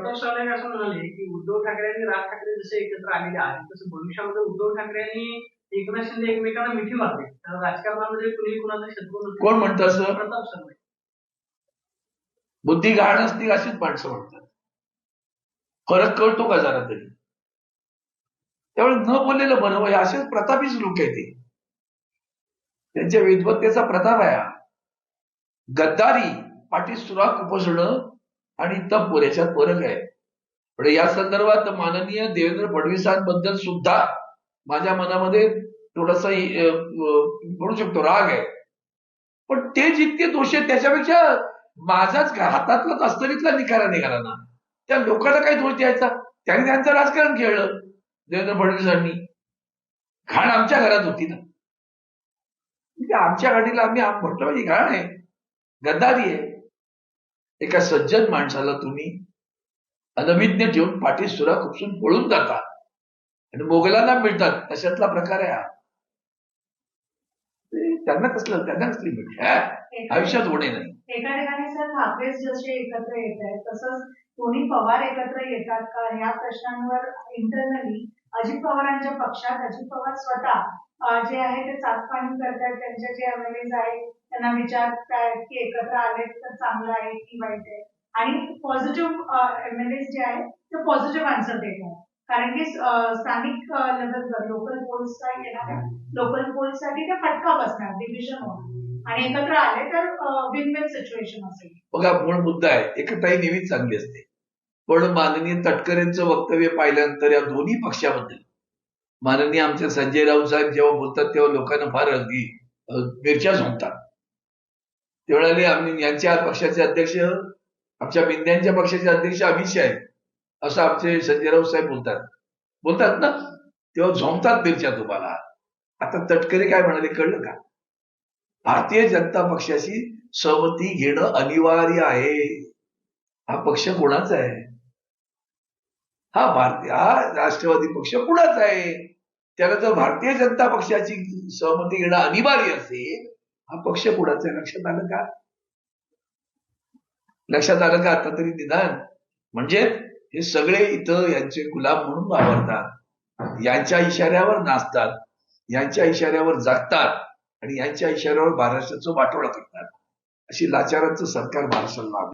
प्रताप सावंत असं म्हणाले की उद्धव ठाकरे आणि राज ठाकरे जसे एकत्र आलेले आहेत तसं भविष्यामध्ये उद्धव ठाकरे आणि एकनाथ शिंदे एकमेकांना मिठी मारले तर राजकारणामध्ये कुणी कुणाचा शत्रू नसतो. कोण म्हणतं असं? प्रताप सावंत बुद्धी गहाण असतील अशीच माणसं म्हणतात. फरक कळतो का जरा तरी? त्यामुळे न बोललेलं बरं हे असेच प्रतापीच लोक आहेत ते. त्यांच्या विद्वत्तेचा प्रताप आहे हा. गद्दारी पाठी सुराख उपसणं आणि तप याच्यात फरक आहे. पण या संदर्भात माननीय देवेंद्र फडणवीसांबद्दल सुद्धा माझ्या मनामध्ये थोडासा म्हणू शकतो राग आहे. पण ते जितके दोष आहेत त्याच्यापेक्षा माझाच हातातला कस्तरीतला निकारा निघाला ना. त्या लोकांना काही दोष द्यायचा? त्यांनी त्यांचं राजकारण खेळलं देवेंद्र फडणवीसांनी. घाण आमच्या घरात होती ना. आमच्या गाडीला आम्ही म्हटलं पाहिजे घाण आहे. गद्दारी आहे. एका सज्जन माणसाला तुम्ही अनभिज्ञ ठेवून पाठी सुरा खुपसून पळून जाता. आणि मोगलांना मिळतात. अशातला प्रकार आहे हा? त्यांना कसलं त्यांना कसली मिळते आयुष्यात होणे नाही. एका ठिकाणी सर ठाकरेच जसे एकत्र येत आहेत तसंच कोणी पवार एकत्र येतात का? या प्रश्नांवर इंटरनली अजित पवारांच्या पक्षात. अजित पवार स्वतः जे आहे ते चाचपाणी करतात त्यांचे जे एमएलएज आहेत त्यांना विचारतात की एकत्र आले तर चांगलं आहे की वाईट आहे. आणि पॉझिटिव्ह एमएलएज जे आहेत ते पॉझिटिव्ह आन्सर देत आहेत. कारण की स्थानिक लेवलवर लोकल पोल्सचा येणार लोकल पोल्ससाठी ते फटका बसणार डिव्हिजन होणार. आणि एकत्र आले तर विन विन सिच्युएशन असेल. बघा मूळ मुद्दा आहे. एकताई नेहमीच चांगली असते. पण माननीय तटकरेंचं वक्तव्य पाहिल्यानंतर या दोन्ही पक्षाबद्दल माननीय आमचे संजय राऊत साहेब जेव्हा बोलतात तेव्हा लोकांना फार अगदी अ, मिरच्या झोंबतात. आम्ही यांच्या पक्षाचे अध्यक्ष आमच्या बिंद्यांच्या पक्षाचे अध्यक्ष अमित शाह आहेत असं आमचे संजय राऊत साहेब बोलतात. बोलतात ना? तेव्हा झोंबतात मिरच्या तुम्हाला. आता तटकरे काय म्हणाले कळलं का? भारतीय जनता पक्षाशी सहमती घेणं अनिवार्य आहे. हा पक्ष कोणाचा आहे? हा भारतीय हा राष्ट्रवादी पक्ष कुणाच आहे? त्याला जर भारतीय जनता पक्षाची सहमती घेणं अनिवार्य असेल हा पक्ष कुणाचा आहे? लक्षात आलं का? लक्षात आलं का? आता तरी निदान. म्हणजे हे सगळे इथं यांचे गुलाम म्हणून वावरतात. यांच्या इशाऱ्यावर नाचतात यांच्या इशाऱ्यावर जागतात आणि यांच्या इशाऱ्यावर महाराष्ट्राचं वाटोळा करतात. अशी लाचारांचं सरकार महाराष्ट्राला